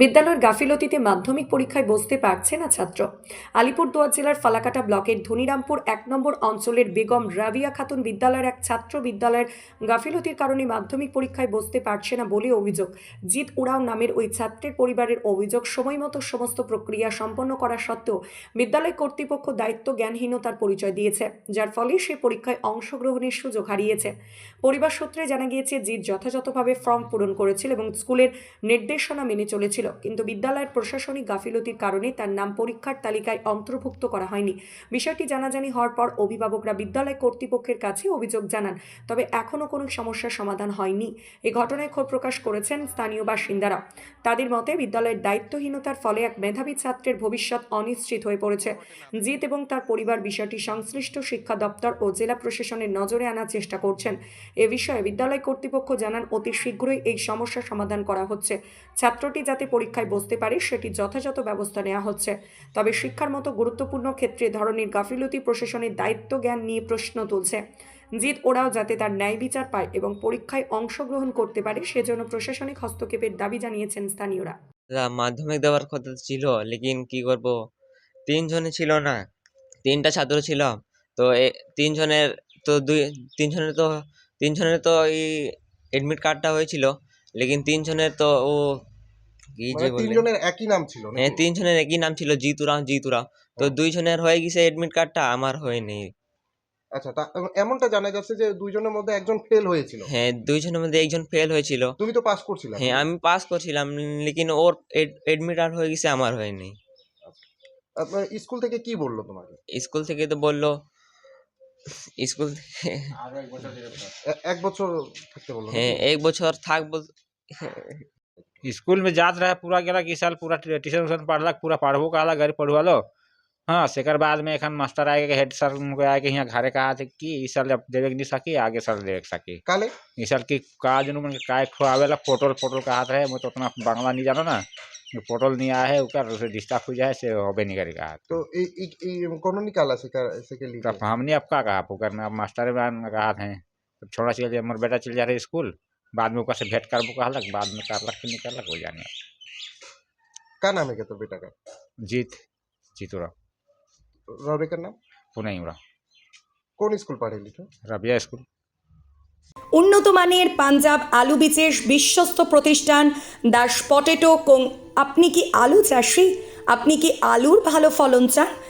বিদ্যালয়ের গাফিলতিতে মাধ্যমিক পরীক্ষায় বসতে পারছে না ছাত্র। আলিপুরদুয়ার জেলার ফালাকাটা ব্লকের ধনিরামপুর এক নম্বর অঞ্চলের বেগম রাবিয়া খাতুন বিদ্যালয়ের এক ছাত্র বিদ্যালয়ের গাফিলতির কারণে মাধ্যমিক পরীক্ষায় বসতে পারছে না বলে অভিযোগ। জিৎ উড়াও নামের ওই ছাত্রের পরিবারের অভিযোগ সময়মতো সমস্ত প্রক্রিয়া সম্পন্ন করা সত্ত্বেও বিদ্যালয় কর্তৃপক্ষ দায়িত্ব জ্ঞানহীনতার পরিচয় দিয়েছে, যার ফলে সে পরীক্ষায় অংশগ্রহণের সুযোগ হারিয়েছে। পরিবার সূত্রে জানা গিয়েছে, জিৎ যথাযথভাবে ফর্ম পূরণ করেছিল এবং স্কুলের নির্দেশনা মেনে চলেছিল। কিন্তু বিদ্যালয়ের প্রশাসনিক গাফিলতির কারণে তার নাম পরীক্ষার তালিকায় অন্তর্ভুক্ত করা হয়নি। বিষয়টি জানাজানি হওয়ার পর অভিভাবকরা বিদ্যালয় কর্তৃপক্ষের কাছে অভিযোগ জানান, তবে এখনও কোনো সমস্যার সমাধান হয়নি। এই ঘটনায় ক্ষোভ প্রকাশ করেছেন স্থানীয় বাসিন্দারা। তাদের মতে, বিদ্যালয়ের দায়িত্বহীনতার ফলে এক মেধাবী ছাত্রের ভবিষ্যৎ অনিশ্চিত হয়ে পড়েছে। জিৎ এবং তার পরিবার বিষয়টি সংশ্লিষ্ট শিক্ষা দপ্তর ও জেলা প্রশাসনের নজরে আনার চেষ্টা করছেন। এ বিষয়ে বিদ্যালয় কর্তৃপক্ষ জানান, অতি শীঘ্রই এই সমস্যার সমাধান করা হচ্ছে। ছাত্রটি যাতে পরীক্ষায় বসতে পারে, সেটি যথাযথ ব্যবস্থা নেওয়া হচ্ছে। তবে শিক্ষার মতো গুরুত্বপূর্ণ ক্ষেত্রে ধরনের গাফিলতি প্রশাসনের দায়িত্ব জ্ঞান নিয়ে প্রশ্ন তুলছে। জিৎ ওরাও যাতে তার ন্যায় বিচার পায় এবং পরীক্ষায় অংশগ্রহণ করতে পারে, সেজন্য প্রশাসনিক হস্তক্ষেপের দাবি জানিয়েছেন স্থানীয়রা। মাধ্যমিক দেওয়ার কথা ছিল, লেকিন কি করব? তিনজনে ছিল না, তিনটা ছাত্র ছিল। তো তিনজনের তো দুই, তিনজনের তো তিনজনের তো এই এডমিট কার্ডটা হয়েছিল, লেকিন তিনজনের তো ও কি যে মানে তিনজনের একই নাম ছিল হ্যাঁ তিনজনের একই নাম ছিল জিতুরাম জিতুরাম তো হ্যাঁ। দুইজনের হয়ে গেছে এডমিট কার্ডটা আমার হয়নি। আচ্ছা তা এমনটা জানা যাচ্ছে যে দুইজনের মধ্যে একজন ফেল হয়েছিল। হ্যাঁ দুইজনের মধ্যে একজন ফেল হয়েছিল। তুমি তো পাস করছিলে। হ্যাঁ আমি পাস করছিলাম লেকিন ওর এডমিট কার্ড হয়ে গেছে আমার হয়নি। আপনার স্কুল থেকে কি বলল তোমাকে? স্কুল থেকে তো বলল স্কুল থেকে এক বছর থাকতে বলল হ্যাঁ এক বছর থাক বল स्कूल में जात रहे पूरा गेला कि साल पूरा ट्यूशन उशन पढ़लक पूरा पढ़बो कहला घर पढ़वा लो हाँ सेकर बाद में एखन मास्टर आए के हेड सर उनको आए के यहाँ घरे कहा थे कि ई साल अब देवे नहीं सकी आगे साल देवे सकी काले? ई साल की का जनू मन के काय खुआवेला पोटल पोटल कहा रहे मैं तो उतना बांग्ला नहीं जानो ना। जो पोटल नहीं आया है उकर उसे डिस्टर्ब हो जाए से होबे नहीं करेगा तो इ- इ- इ- कौन निकाला सेकर सेके लिए हमने अब का कहा पुकर में अब मास्टर कहा थे छोड़ा चल जाए मोर बेटा चल जा रहे स्कूल। बाद में ऊपर से भेंट करबो कहलक बाद में करलक कि नहीं करलक हो जाने का नाम है क्या तो बेटा का जीत जीतुरा रौरे का नाम पुणे उड़ा कौन स्कूल पढ़े लिखे रबिया स्कूल উন্নত মানের পাঞ্জাব আলু বীজের বিশ্বস্ত প্রতিষ্ঠান দাস পটেটো কোং আপনি কি আলু চাষি আপনি কি আলুর ভালো ফলন চান